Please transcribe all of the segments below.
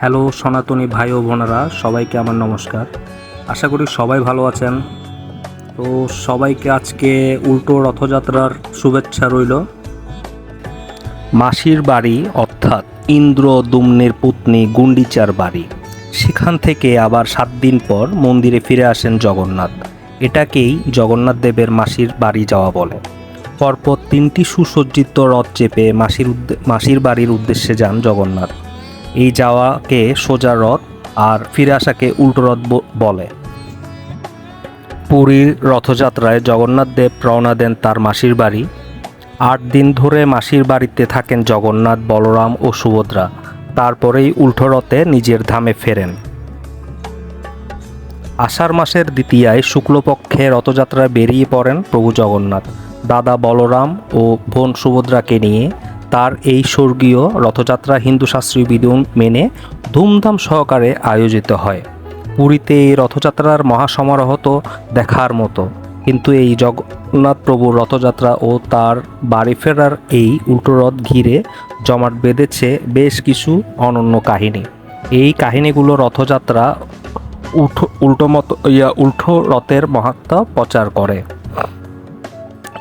Hello সনাতনী ভাই ও বোনেরা, সবাইকে আমার নমস্কার। আশা করি সবাই ভালো আছেন। তো সবাইকে আজকে উল্টো রথযাত্রার শুভেচ্ছা রইল। মাসির বাড়ি অর্থাৎ ইন্দ্র দুম্নের পত্নী গুন্ডিচার বাড়ি। সেখান থেকে আবার সাত দিন পর মন্দিরে ফিরে আসেন জগন্নাথ। এটাকেই জগন্নাথ দেবের মাসির বাড়ি যাওয়া বলে। পরপর তিনটি সুসজ্জিত রথ চেপে মাসির মাসির বাড়ির উদ্দেশ্যে যান জগন্নাথ। এই যাওয়াকে সোজা রথ আর ফিরে আসাকে উল্টো রথ বলে। পুরীর রথযাত্রায় জগন্নাথ দেব রওনা দেন তার মাসির বাড়ি। আট দিন ধরে মাসির বাড়িতে থাকেন জগন্নাথ, বলরাম ও সুভদ্রা। তারপরেই উল্টো রথে নিজের ধামে ফেরেন। আষাঢ় মাসের দ্বিতীয়ায় শুক্লপক্ষে রথযাত্রায় বেরিয়ে পড়েন প্রভু জগন্নাথ। দাদা বলরাম ও বোন সুভদ্রাকে নিয়ে তার এই স্বর্গীয় রথযাত্রা হিন্দু শাস্ত্রীয় বিধি মেনে ধুমধাম সহকারে আয়োজিত হয়। পুরীতে এই রথযাত্রার মহাসমারোহ তো দেখার মতো, কিন্তু এই জগন্নাথ প্রভুর রথযাত্রা ও তার বাড়ি ফেরার এই উল্টো রথ ঘিরে জমাট বেঁধেছে বেশ কিছু অনন্য কাহিনী। এই কাহিনীগুলো রথযাত্রা উঠো, উল্টো মত, ইয়া, উল্টো রথের মহাত্মা প্রচার করে।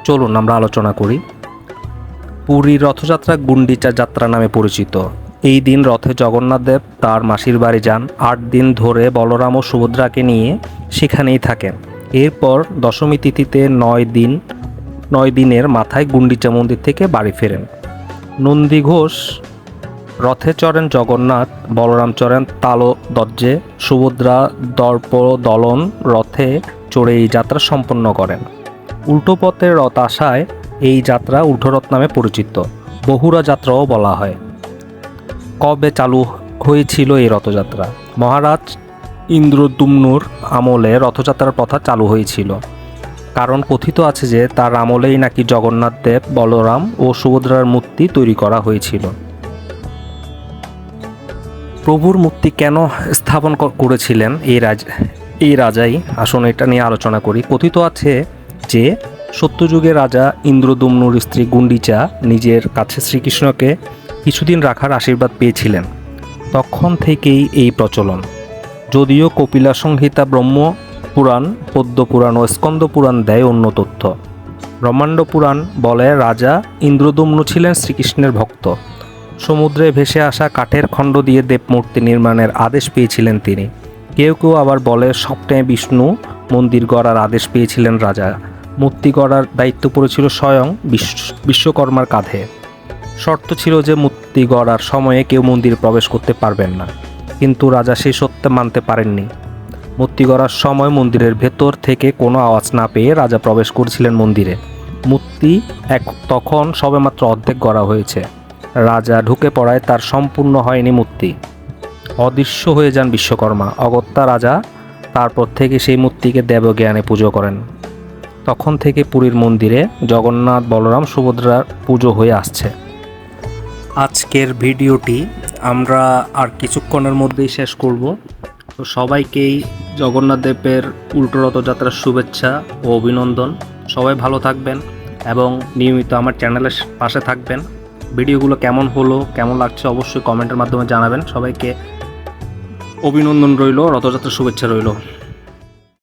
চলুন আমরা আলোচনা করি। পুরী রথযাত্রা গুন্ডিচা যাত্রা নামে পরিচিত। এই দিন রথে জগন্নাথ দেব তার মাসির বাড়ি যান। আট দিন ধরে বলরাম ও সুভদ্রাকে নিয়ে সেখানেই থাকেন। এরপর দশমী তিথিতে নয় দিন, নয় দিনের মাথায় গুন্ডিচা মন্দির থেকে বাড়ি ফেরেন। নন্দী ঘোষ, রথে চড়েন জগন্নাথ, বলরাম চড়েন তালো দজ্জে সুভদ্রা দর্প দলন রথে চড়ে এই যাত্রা সম্পন্ন করেন। উল্টো পথে রথ আসায় এই যাত্রা উল্টোরথ নামে পরিচিত। বহুরা যাত্রাও বলা হয়। কবে চালু হয়েছিল এই রথযাত্রা? মহারাজ ইন্দ্রদুম্নুর আমলে রথযাত্রার প্রথা চালু হয়েছিল। কারণ কথিত আছে যে, তার আমলেই নাকি জগন্নাথ দেব, বলরাম ও সুভদ্রার মূর্তি তৈরি করা হয়েছিল। প্রভুর মূর্তি কেন স্থাপন করেছিলেন এই রাজ, এই রাজাই? আসুন এটা নিয়ে আলোচনা করি। কথিত আছে যে সত্যযুগের রাজা ইন্দ্রদুম্নুর স্ত্রী গুন্ডিচা নিজের কাছে শ্রীকৃষ্ণকে কিছুদিন রাখার আশীর্বাদ পেয়েছিলেন। তখন থেকেই এই প্রচলন। যদিও কপিলা সংহিতা ব্রহ্ম পুরাণ, পদ্ম পুরাণ ও স্কন্দ পুরাণ দেয় অন্য তথ্য। ব্রহ্মাণ্ড পুরাণ বলে রাজা ইন্দ্রদম্নু ছিলেন শ্রীকৃষ্ণের ভক্ত। সমুদ্রে ভেসে আসা কাঠের খণ্ড দিয়ে দেবমূর্তি নির্মাণের আদেশ পেয়েছিলেন তিনি। কেউ কেউ আবার বলে স্বপ্নে বিষ্ণু মন্দির গড়ার আদেশ পেয়েছিলেন রাজা। মূর্তি গড়ার দায়িত্ব পড়েছিল স্বয়ং বিশ্ব- বিশ্বকর্মার কাঁধে। শর্ত ছিল যে মূর্তি গড়ার সময়ে কেউ মন্দিরে প্রবেশ করতে পারবেন না। কিন্তু রাজা সেই সত্য মানতে পারেননি। মূর্তি গড়ার সময় মন্দিরের ভেতর থেকে কোনো আওয়াজ না পেয়ে রাজা প্রবেশ করেছিলেন মন্দিরে। মূর্তি এক, তখন সবেমাত্র অর্ধেক গড়া হয়েছে। রাজা ঢুকে পড়ায় তার সম্পূর্ণ হয়নি মূর্তি অদৃশ্য হয়ে যান বিশ্বকর্মা। অগত্যা রাজা তারপর থেকে সেই মূর্তিকে দেবজ্ঞানে পুজো করেন। তখন থেকে পুরীর মন্দিরে জগন্নাথ, বলরাম, সুভদ্রার পুজো হয়ে আসছে। আজকের ভিডিওটি আমরা আর কিছুক্ষণের মধ্যেই শেষ করব। তো সবাইকেই জগন্নাথ দেবের উল্টো রথযাত্রার শুভেচ্ছা ও অভিনন্দন। সবাই ভালো থাকবেন এবং নিয়মিত আমার চ্যানেলের পাশে থাকবেন। ভিডিওগুলো কেমন হলো, কেমন লাগছে অবশ্যই কমেন্টের মাধ্যমে জানাবেন। সবাইকে অভিনন্দন রইল, রথযাত্রার শুভেচ্ছা রইল।